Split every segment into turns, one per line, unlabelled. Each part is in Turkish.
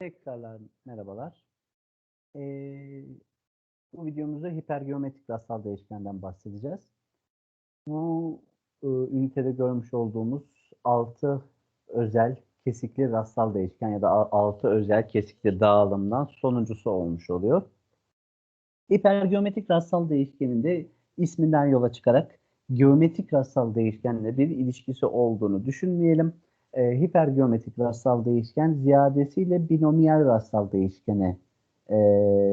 Tekrarlar merhabalar. Ee, bu videomuzda hipergeometrik rastsal değişkenden bahsedeceğiz. Bu e, ünitede görmüş olduğumuz 6 özel kesikli rastsal değişken ya da 6 özel kesikli dağılımdan sonuncusu olmuş oluyor. Hipergeometrik rastsal değişkeninde isminden yola çıkarak geometrik rastsal değişkenle bir ilişkisi olduğunu düşünmeyelim e, hipergeometrik rastsal değişken ziyadesiyle binomiyel rastsal değişkene e,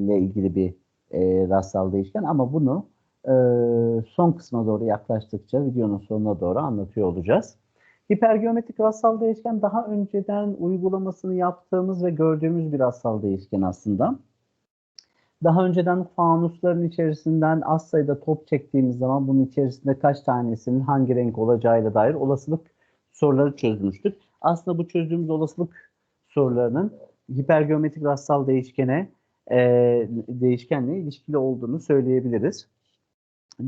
ile ilgili bir e, rastsal değişken ama bunu e, son kısma doğru yaklaştıkça videonun sonuna doğru anlatıyor olacağız. Hipergeometrik rastsal değişken daha önceden uygulamasını yaptığımız ve gördüğümüz bir rastsal değişken aslında. Daha önceden fanusların içerisinden az sayıda top çektiğimiz zaman bunun içerisinde kaç tanesinin hangi renk olacağıyla dair olasılık soruları çözmüştük. Aslında bu çözdüğümüz olasılık sorularının hipergeometrik rastsal değişkene e, değişkenle ilişkili olduğunu söyleyebiliriz.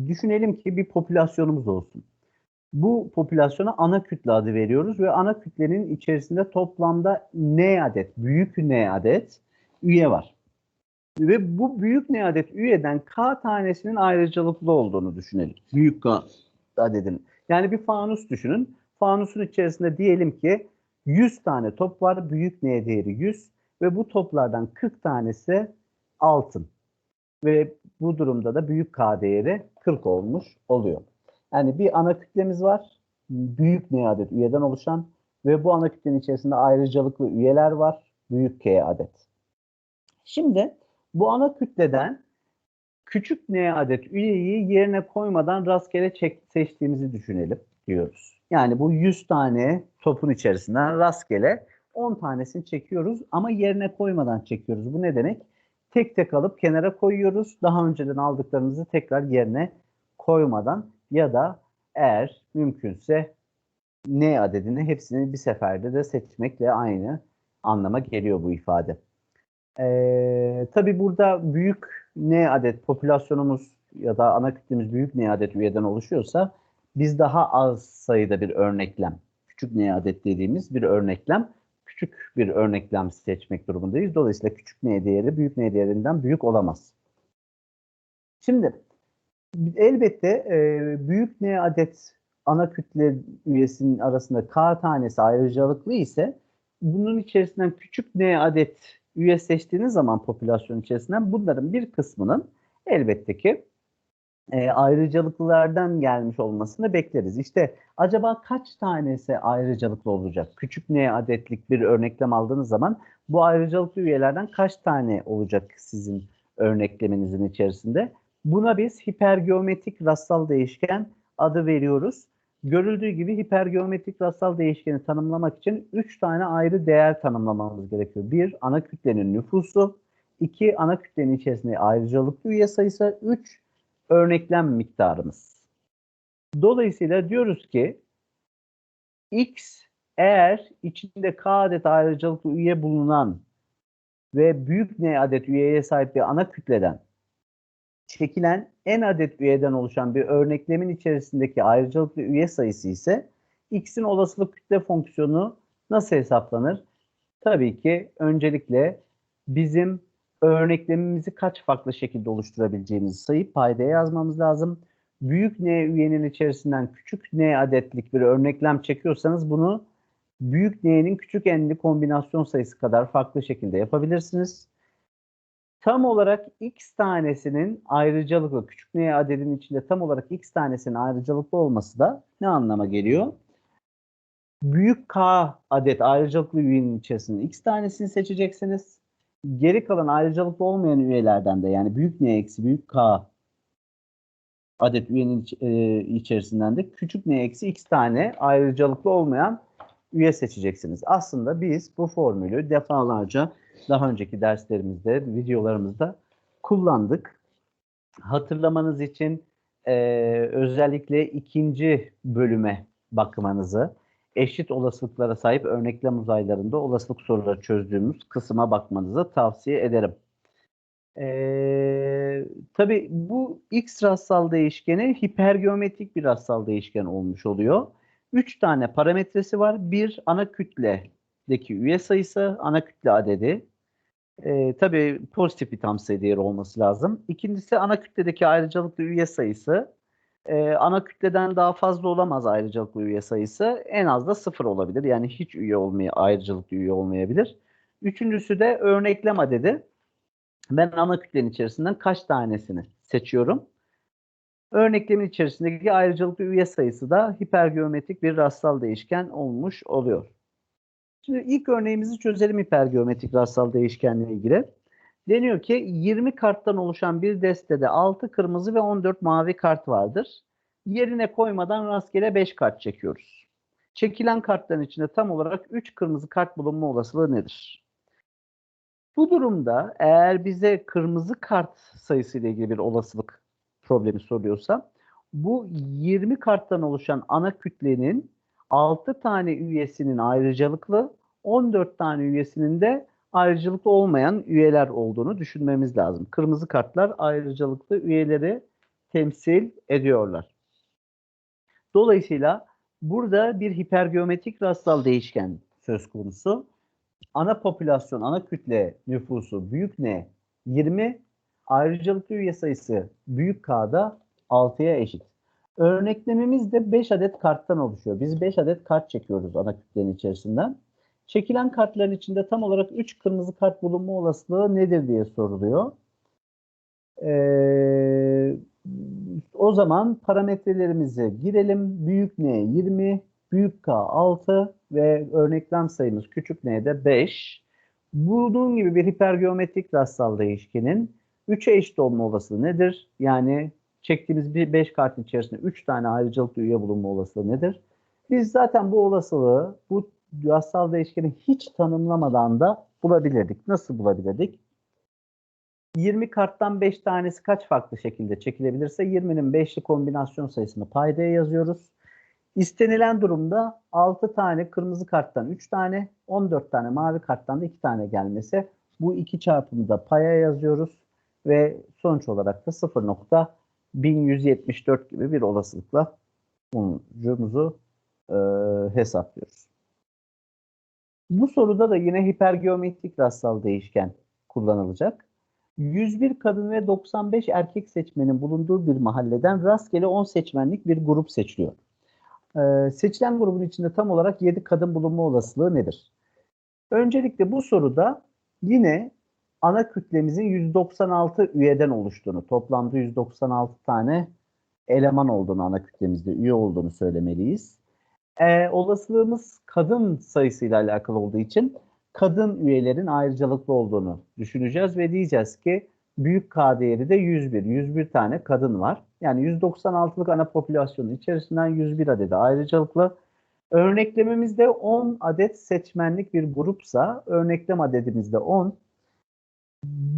Düşünelim ki bir popülasyonumuz olsun. Bu popülasyona ana kütle adı veriyoruz ve ana kütlenin içerisinde toplamda n adet, büyük n adet üye var. Ve bu büyük n adet üyeden k tanesinin ayrıcalıklı olduğunu düşünelim. Büyük k adedin. Yani bir fanus düşünün. Fanusun içerisinde diyelim ki 100 tane top var. Büyük N değeri 100 ve bu toplardan 40 tanesi altın. Ve bu durumda da büyük K değeri 40 olmuş oluyor. Yani bir ana kütlemiz var. Büyük N adet üyeden oluşan ve bu ana kütlenin içerisinde ayrıcalıklı üyeler var. Büyük K adet. Şimdi bu ana kütleden küçük N adet üyeyi yerine koymadan rastgele çek, seçtiğimizi düşünelim diyoruz. Yani bu 100 tane topun içerisinden rastgele 10 tanesini çekiyoruz ama yerine koymadan çekiyoruz. Bu ne demek? Tek tek alıp kenara koyuyoruz. Daha önceden aldıklarımızı tekrar yerine koymadan ya da eğer mümkünse n adedini hepsini bir seferde de seçmekle aynı anlama geliyor bu ifade. Ee, tabii burada büyük n adet popülasyonumuz ya da ana kütlemiz büyük n adet üyeden oluşuyorsa biz daha az sayıda bir örneklem, küçük n adet dediğimiz bir örneklem, küçük bir örneklem seçmek durumundayız. Dolayısıyla küçük n değeri büyük n değerinden büyük olamaz. Şimdi elbette e, büyük n adet ana kütle üyesinin arasında k tanesi ayrıcalıklı ise bunun içerisinden küçük n adet üye seçtiğiniz zaman popülasyon içerisinden bunların bir kısmının elbette ki e, ayrıcalıklardan gelmiş olmasını bekleriz. İşte acaba kaç tanesi ayrıcalıklı olacak? Küçük n adetlik bir örneklem aldığınız zaman bu ayrıcalıklı üyelerden kaç tane olacak sizin örnekleminizin içerisinde? Buna biz hipergeometrik rastsal değişken adı veriyoruz. Görüldüğü gibi hipergeometrik rastsal değişkeni tanımlamak için 3 tane ayrı değer tanımlamamız gerekiyor. Bir, ana kütlenin nüfusu. iki ana kütlenin içerisinde ayrıcalıklı üye sayısı. Üç, örneklem miktarımız. Dolayısıyla diyoruz ki x eğer içinde k adet ayrıcalıklı üye bulunan ve büyük n adet üyeye sahip bir ana kütleden çekilen n adet üyeden oluşan bir örneklemin içerisindeki ayrıcalıklı üye sayısı ise x'in olasılık kütle fonksiyonu nasıl hesaplanır? Tabii ki öncelikle bizim örneklemimizi kaç farklı şekilde oluşturabileceğimizi sayıp paydaya yazmamız lazım. Büyük n üyenin içerisinden küçük n adetlik bir örneklem çekiyorsanız bunu büyük n'nin küçük n'li kombinasyon sayısı kadar farklı şekilde yapabilirsiniz. Tam olarak x tanesinin ayrıcalıklı, küçük n adedin içinde tam olarak x tanesinin ayrıcalıklı olması da ne anlama geliyor? Büyük k adet ayrıcalıklı üyenin içerisinde x tanesini seçeceksiniz geri kalan ayrıcalıklı olmayan üyelerden de yani büyük n eksi büyük k adet üyenin iç, e, içerisinden de küçük n eksi x tane ayrıcalıklı olmayan üye seçeceksiniz. Aslında biz bu formülü defalarca daha önceki derslerimizde, videolarımızda kullandık. Hatırlamanız için e, özellikle ikinci bölüme bakmanızı eşit olasılıklara sahip örneklem uzaylarında olasılık soruları çözdüğümüz kısma bakmanızı tavsiye ederim. Ee, tabii bu x rastsal değişkeni hipergeometrik bir rastsal değişken olmuş oluyor. Üç tane parametresi var. Bir ana kütle kütledeki üye sayısı, ana kütle adedi. E, tabii pozitif bir tam sayı değeri olması lazım. İkincisi ana kütledeki ayrıcalıklı üye sayısı. E, ana kütleden daha fazla olamaz ayrıcalıklı üye sayısı. En az da sıfır olabilir. Yani hiç üye olmaya, ayrıcalıklı üye olmayabilir. Üçüncüsü de örneklem adedi. Ben ana kütlenin içerisinden kaç tanesini seçiyorum? Örneklemin içerisindeki ayrıcalıklı üye sayısı da hipergeometrik bir rastsal değişken olmuş oluyor. Şimdi ilk örneğimizi çözelim hipergeometrik rastsal değişkenle ilgili. Deniyor ki 20 karttan oluşan bir destede 6 kırmızı ve 14 mavi kart vardır. Yerine koymadan rastgele 5 kart çekiyoruz. Çekilen kartların içinde tam olarak 3 kırmızı kart bulunma olasılığı nedir? Bu durumda eğer bize kırmızı kart sayısı ile ilgili bir olasılık problemi soruyorsa bu 20 karttan oluşan ana kütlenin 6 tane üyesinin ayrıcalıklı, 14 tane üyesinin de ayrıcalıklı olmayan üyeler olduğunu düşünmemiz lazım. Kırmızı kartlar ayrıcalıklı üyeleri temsil ediyorlar. Dolayısıyla burada bir hipergeometrik rastsal değişken söz konusu. Ana popülasyon, ana kütle nüfusu büyük N 20, ayrıcalıklı üye sayısı büyük K'da 6'ya eşit. Örneklememiz de 5 adet karttan oluşuyor. Biz 5 adet kart çekiyoruz ana kütlenin içerisinden. Çekilen kartların içinde tam olarak 3 kırmızı kart bulunma olasılığı nedir diye soruluyor. Ee, o zaman parametrelerimize girelim. Büyük N 20, büyük K 6 ve örneklem sayımız küçük N'de 5. Bunun gibi bir hipergeometrik rastsal değişkenin 3'e eşit olma olasılığı nedir? Yani çektiğimiz bir 5 kartın içerisinde 3 tane ayrıcalıklı üye bulunma olasılığı nedir? Biz zaten bu olasılığı bu rastsal değişkeni hiç tanımlamadan da bulabilirdik. Nasıl bulabilirdik? 20 karttan 5 tanesi kaç farklı şekilde çekilebilirse 20'nin 5'li kombinasyon sayısını paydaya yazıyoruz. İstenilen durumda 6 tane kırmızı karttan 3 tane, 14 tane mavi karttan da 2 tane gelmesi. Bu iki çarpımı da paya yazıyoruz ve sonuç olarak da 0.1174 gibi bir olasılıkla sonucumuzu e, hesaplıyoruz. Bu soruda da yine hipergeometrik rastsal değişken kullanılacak. 101 kadın ve 95 erkek seçmenin bulunduğu bir mahalleden rastgele 10 seçmenlik bir grup seçiliyor. Ee, seçilen grubun içinde tam olarak 7 kadın bulunma olasılığı nedir? Öncelikle bu soruda yine ana kütlemizin 196 üyeden oluştuğunu, toplamda 196 tane eleman olduğunu, ana kütlemizde üye olduğunu söylemeliyiz. Ee, olasılığımız kadın sayısıyla alakalı olduğu için kadın üyelerin ayrıcalıklı olduğunu düşüneceğiz ve diyeceğiz ki büyük K değeri de 101. 101 tane kadın var. Yani 196'lık ana popülasyonun içerisinden 101 adedi ayrıcalıklı. Örneklememizde 10 adet seçmenlik bir grupsa örneklem adedimizde 10.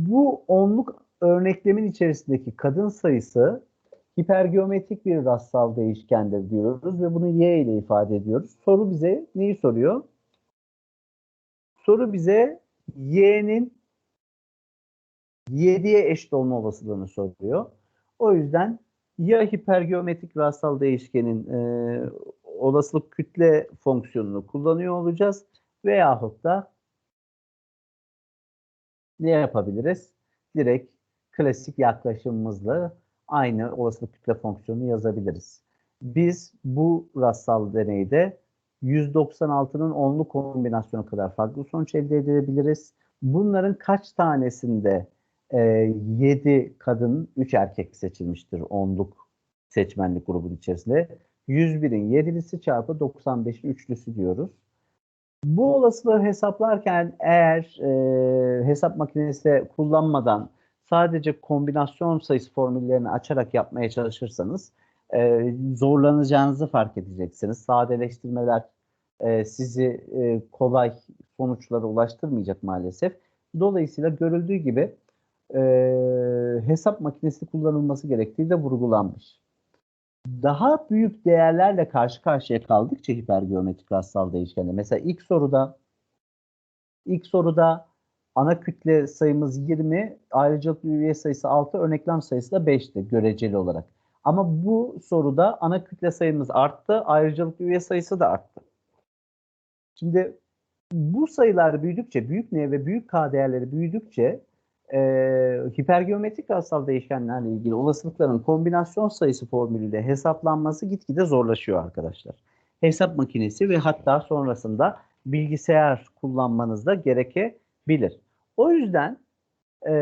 Bu onluk örneklemin içerisindeki kadın sayısı hipergeometrik bir rastsal değişkendir diyoruz ve bunu y ile ifade ediyoruz. Soru bize neyi soruyor? Soru bize y'nin 7'ye eşit olma olasılığını soruyor. O yüzden ya hipergeometrik rastsal değişkenin e, olasılık kütle fonksiyonunu kullanıyor olacağız veyahut da ne yapabiliriz? Direkt klasik yaklaşımımızla aynı olasılık kütle fonksiyonunu yazabiliriz. Biz bu rastsal deneyde 196'nın onlu kombinasyonu kadar farklı sonuç elde edebiliriz. Bunların kaç tanesinde e, 7 kadın, 3 erkek seçilmiştir onluk seçmenlik grubun içerisinde. 101'in 7'lisi çarpı 95'in üçlüsü diyoruz. Bu olasılığı hesaplarken eğer e, hesap makinesi kullanmadan sadece kombinasyon sayısı formüllerini açarak yapmaya çalışırsanız e, zorlanacağınızı fark edeceksiniz. Sadeleştirmeler e, sizi e, kolay sonuçlara ulaştırmayacak maalesef. Dolayısıyla görüldüğü gibi e, hesap makinesi kullanılması gerektiği de vurgulanmış. Daha büyük değerlerle karşı karşıya kaldıkça hipergeometrik rastsal değişkende. Mesela ilk soruda ilk soruda ana kütle sayımız 20, ayrıcalıklı üye sayısı 6, örneklem sayısı da 5'ti göreceli olarak. Ama bu soruda ana kütle sayımız arttı, ayrıcalıklı üye sayısı da arttı. Şimdi Bu sayılar büyüdükçe, büyük N ve büyük K değerleri büyüdükçe e, hipergeometrik rastsal değişkenlerle ilgili olasılıkların kombinasyon sayısı formülüyle hesaplanması gitgide zorlaşıyor arkadaşlar. Hesap makinesi ve hatta sonrasında bilgisayar kullanmanız da gerekebilir. O yüzden e,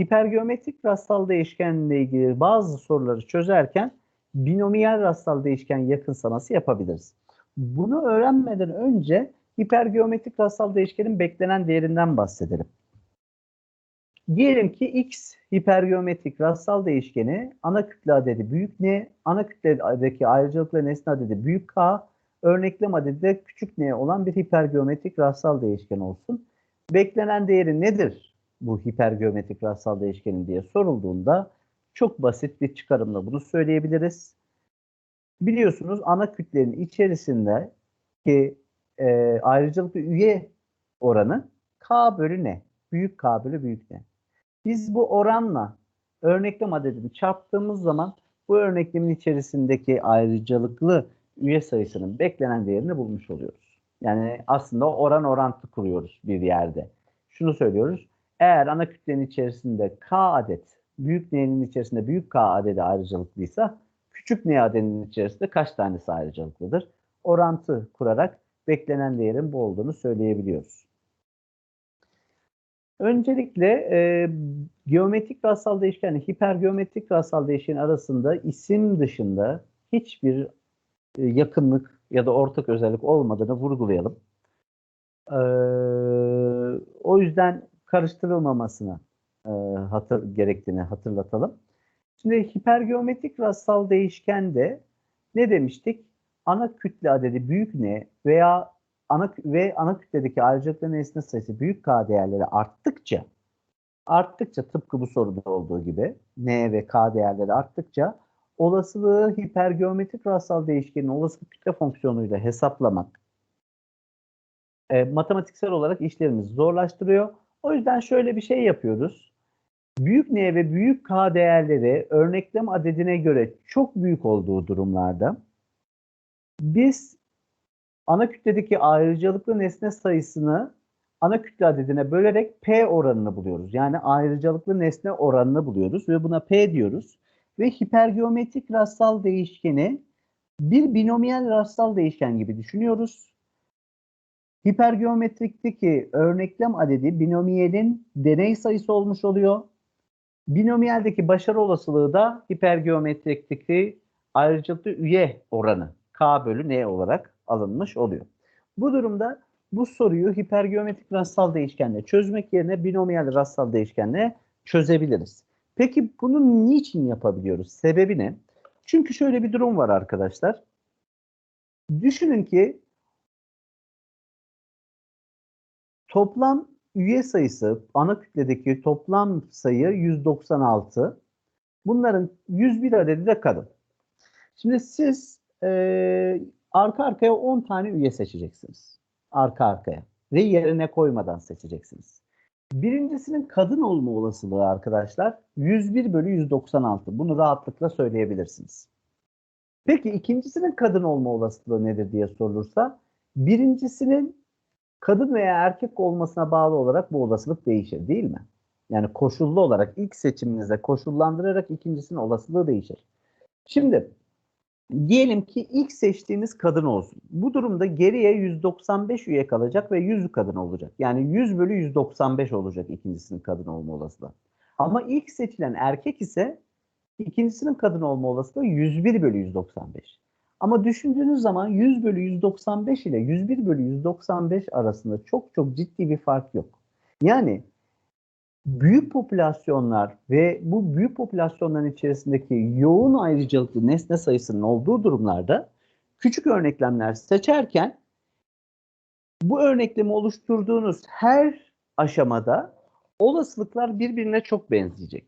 hipergeometrik rastsal değişkenle ilgili bazı soruları çözerken binomiyel rastsal değişken yakınsaması yapabiliriz. Bunu öğrenmeden önce hipergeometrik rastsal değişkenin beklenen değerinden bahsedelim. Diyelim ki x hipergeometrik rastsal değişkeni ana kütle adedi büyük n, ana kütledeki ayrıcalıklı nesne adedi büyük k, örneklem adedi de küçük n olan bir hipergeometrik rastsal değişken olsun. Beklenen değeri nedir bu hipergeometrik rastsal değişkenin diye sorulduğunda çok basit bir çıkarımla bunu söyleyebiliriz. Biliyorsunuz ana kütlenin içerisinde ki e, ayrıcalıklı üye oranı k bölü n. Büyük k bölü büyük n. Biz bu oranla örneklem adedini çarptığımız zaman bu örneklemin içerisindeki ayrıcalıklı üye sayısının beklenen değerini bulmuş oluyoruz. Yani aslında oran orantı kuruyoruz bir yerde. Şunu söylüyoruz. Eğer ana kütlenin içerisinde k adet, büyük n'nin içerisinde büyük k adedi ayrıcalıklıysa küçük n adedinin içerisinde kaç tanesi ayrıcalıklıdır? Orantı kurarak beklenen değerin bu olduğunu söyleyebiliyoruz. Öncelikle e, geometrik rastsal değişken, hipergeometrik rastsal değişken arasında isim dışında hiçbir e, yakınlık ya da ortak özellik olmadığını vurgulayalım. E, o yüzden karıştırılmamasını e, hatır, gerektiğini hatırlatalım. Şimdi hipergeometrik rastsal değişkende ne demiştik? Ana kütle adedi büyük ne veya ana ve ana kütledeki ayrıcalıklı nesne sayısı büyük K değerleri arttıkça arttıkça tıpkı bu soruda olduğu gibi N ve K değerleri arttıkça olasılığı hipergeometrik rastsal değişkenin olasılık kütle fonksiyonuyla hesaplamak e, matematiksel olarak işlerimizi zorlaştırıyor. O yüzden şöyle bir şey yapıyoruz. Büyük N ve büyük K değerleri örneklem adedine göre çok büyük olduğu durumlarda biz ana kütledeki ayrıcalıklı nesne sayısını ana kütle adedine bölerek P oranını buluyoruz. Yani ayrıcalıklı nesne oranını buluyoruz ve buna P diyoruz. Ve hipergeometrik rastsal değişkeni bir binomiyel rastsal değişken gibi düşünüyoruz. Hipergeometrikteki örneklem adedi binomiyelin deney sayısı olmuş oluyor. Binomiyeldeki başarı olasılığı da hipergeometrikteki ayrıcalıklı üye oranı K bölü N olarak alınmış oluyor. Bu durumda bu soruyu hipergeometrik rastsal değişkenle çözmek yerine binomiyel rastsal değişkenle çözebiliriz. Peki bunu niçin yapabiliyoruz? Sebebi ne? Çünkü şöyle bir durum var arkadaşlar. Düşünün ki toplam üye sayısı, ana kütledeki toplam sayı 196. Bunların 101 adedi de kadın. Şimdi siz e, arka arkaya 10 tane üye seçeceksiniz. Arka arkaya. Ve yerine koymadan seçeceksiniz. Birincisinin kadın olma olasılığı arkadaşlar 101 bölü 196. Bunu rahatlıkla söyleyebilirsiniz. Peki ikincisinin kadın olma olasılığı nedir diye sorulursa birincisinin kadın veya erkek olmasına bağlı olarak bu olasılık değişir değil mi? Yani koşullu olarak ilk seçiminizde koşullandırarak ikincisinin olasılığı değişir. Şimdi Diyelim ki ilk seçtiğiniz kadın olsun. Bu durumda geriye 195 üye kalacak ve 100 kadın olacak. Yani 100 bölü 195 olacak ikincisinin kadın olma olasılığı. Ama ilk seçilen erkek ise ikincisinin kadın olma olasılığı 101 bölü 195. Ama düşündüğünüz zaman 100 bölü 195 ile 101 bölü 195 arasında çok çok ciddi bir fark yok. Yani büyük popülasyonlar ve bu büyük popülasyonların içerisindeki yoğun ayrıcalıklı nesne sayısının olduğu durumlarda küçük örneklemler seçerken bu örneklemi oluşturduğunuz her aşamada olasılıklar birbirine çok benzeyecek.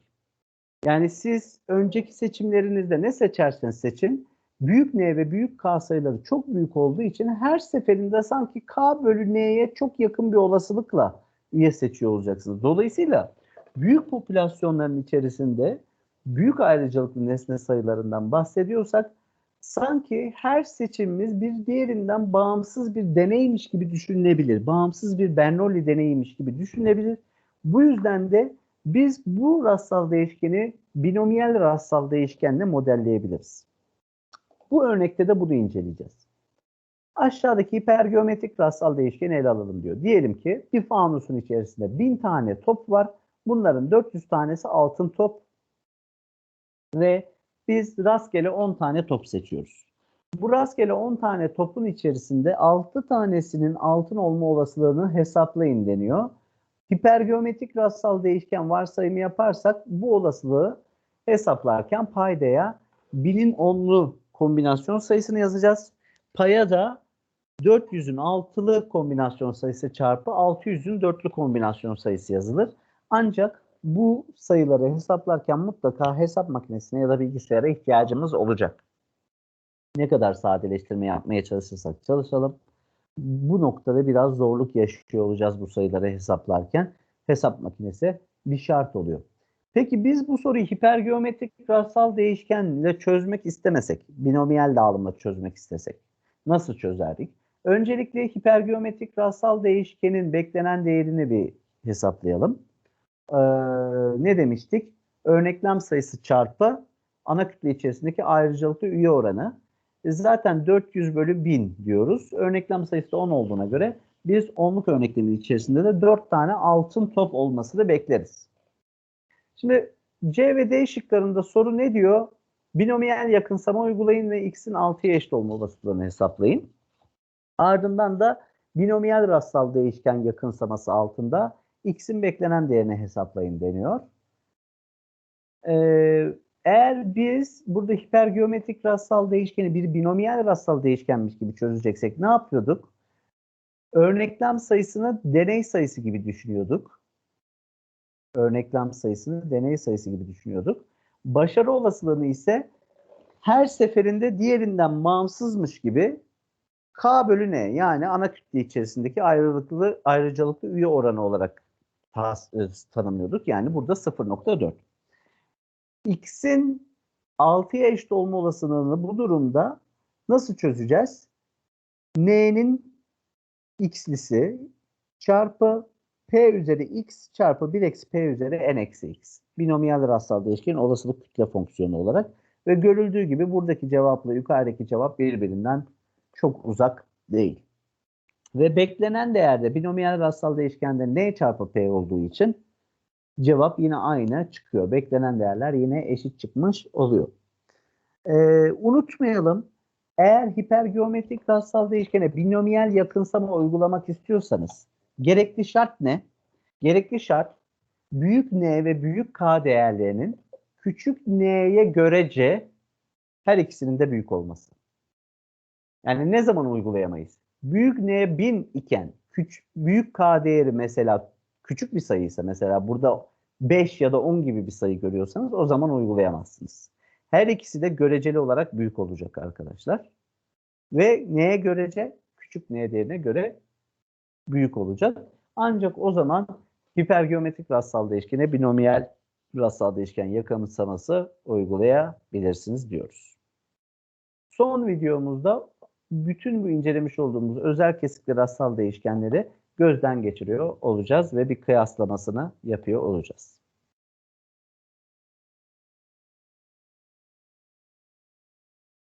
Yani siz önceki seçimlerinizde ne seçerseniz seçin büyük N ve büyük K sayıları çok büyük olduğu için her seferinde sanki K bölü N'ye çok yakın bir olasılıkla üye seçiyor olacaksınız. Dolayısıyla büyük popülasyonların içerisinde büyük ayrıcalıklı nesne sayılarından bahsediyorsak sanki her seçimimiz bir diğerinden bağımsız bir deneymiş gibi düşünülebilir. Bağımsız bir Bernoulli deneymiş gibi düşünülebilir. Bu yüzden de biz bu rastsal değişkeni binomiyel rastsal değişkenle modelleyebiliriz. Bu örnekte de bunu inceleyeceğiz. Aşağıdaki hipergeometrik rastsal değişkeni ele alalım diyor. Diyelim ki bir fanusun içerisinde 1000 tane top var. Bunların 400 tanesi altın top ve biz rastgele 10 tane top seçiyoruz. Bu rastgele 10 tane topun içerisinde 6 tanesinin altın olma olasılığını hesaplayın deniyor. Hipergeometrik rastsal değişken varsayımı yaparsak bu olasılığı hesaplarken paydaya binin onlu kombinasyon sayısını yazacağız. Paya da 400'ün altılı kombinasyon sayısı çarpı 600'ün dörtlü kombinasyon sayısı yazılır. Ancak bu sayıları hesaplarken mutlaka hesap makinesine ya da bilgisayara ihtiyacımız olacak. Ne kadar sadeleştirme yapmaya çalışırsak çalışalım. Bu noktada biraz zorluk yaşıyor olacağız bu sayıları hesaplarken. Hesap makinesi bir şart oluyor. Peki biz bu soruyu hipergeometrik rastsal değişkenle çözmek istemesek, binomiyel dağılımla çözmek istesek nasıl çözerdik? Öncelikle hipergeometrik rastsal değişkenin beklenen değerini bir hesaplayalım. Ee, ne demiştik? Örneklem sayısı çarpı ana kütle içerisindeki ayrıcalıklı üye oranı. E zaten 400 bölü 1000 diyoruz. Örneklem sayısı 10 olduğuna göre biz onluk örneklemin içerisinde de 4 tane altın top olmasını bekleriz. Şimdi C ve D şıklarında soru ne diyor? Binomiyel yakınsama uygulayın ve x'in 6'ya eşit olma olasılığını hesaplayın. Ardından da binomiyel rastsal değişken yakınsaması altında x'in beklenen değerini hesaplayın deniyor. Ee, eğer biz burada hipergeometrik rastsal değişkeni bir binomiyel rastsal değişkenmiş gibi çözeceksek ne yapıyorduk? Örneklem sayısını deney sayısı gibi düşünüyorduk. Örneklem sayısını deney sayısı gibi düşünüyorduk. Başarı olasılığını ise her seferinde diğerinden bağımsızmış gibi K bölü N yani ana kütle içerisindeki ayrılıklı ayrıcalıklı üye oranı olarak e, tanımlıyorduk. Yani burada 0.4. X'in 6'ya eşit olma olasılığını bu durumda nasıl çözeceğiz? N'nin x'lisi çarpı p üzeri x çarpı 1 eksi p üzeri n eksi x. Binomiyel rastsal değişkenin olasılık kütle fonksiyonu olarak ve görüldüğü gibi buradaki cevapla yukarıdaki cevap birbirinden çok uzak değil. Ve beklenen değerde binomiyel rastsal değişkende n çarpı p olduğu için cevap yine aynı çıkıyor. Beklenen değerler yine eşit çıkmış oluyor. Ee, unutmayalım eğer hipergeometrik rastsal değişkene binomiyel yakınsama uygulamak istiyorsanız gerekli şart ne? Gerekli şart büyük n ve büyük k değerlerinin küçük n'ye görece her ikisinin de büyük olması. Yani ne zaman uygulayamayız? Büyük n 1000 iken küçük, büyük k değeri mesela küçük bir sayıysa mesela burada 5 ya da 10 gibi bir sayı görüyorsanız o zaman uygulayamazsınız. Her ikisi de göreceli olarak büyük olacak arkadaşlar. Ve neye görece? Küçük n değerine göre büyük olacak. Ancak o zaman hipergeometrik rastsal değişkene binomiyel rastsal değişken yakınsaması uygulayabilirsiniz diyoruz. Son videomuzda bütün bu incelemiş olduğumuz özel kesikli rastsal değişkenleri gözden geçiriyor olacağız ve bir kıyaslamasını yapıyor olacağız.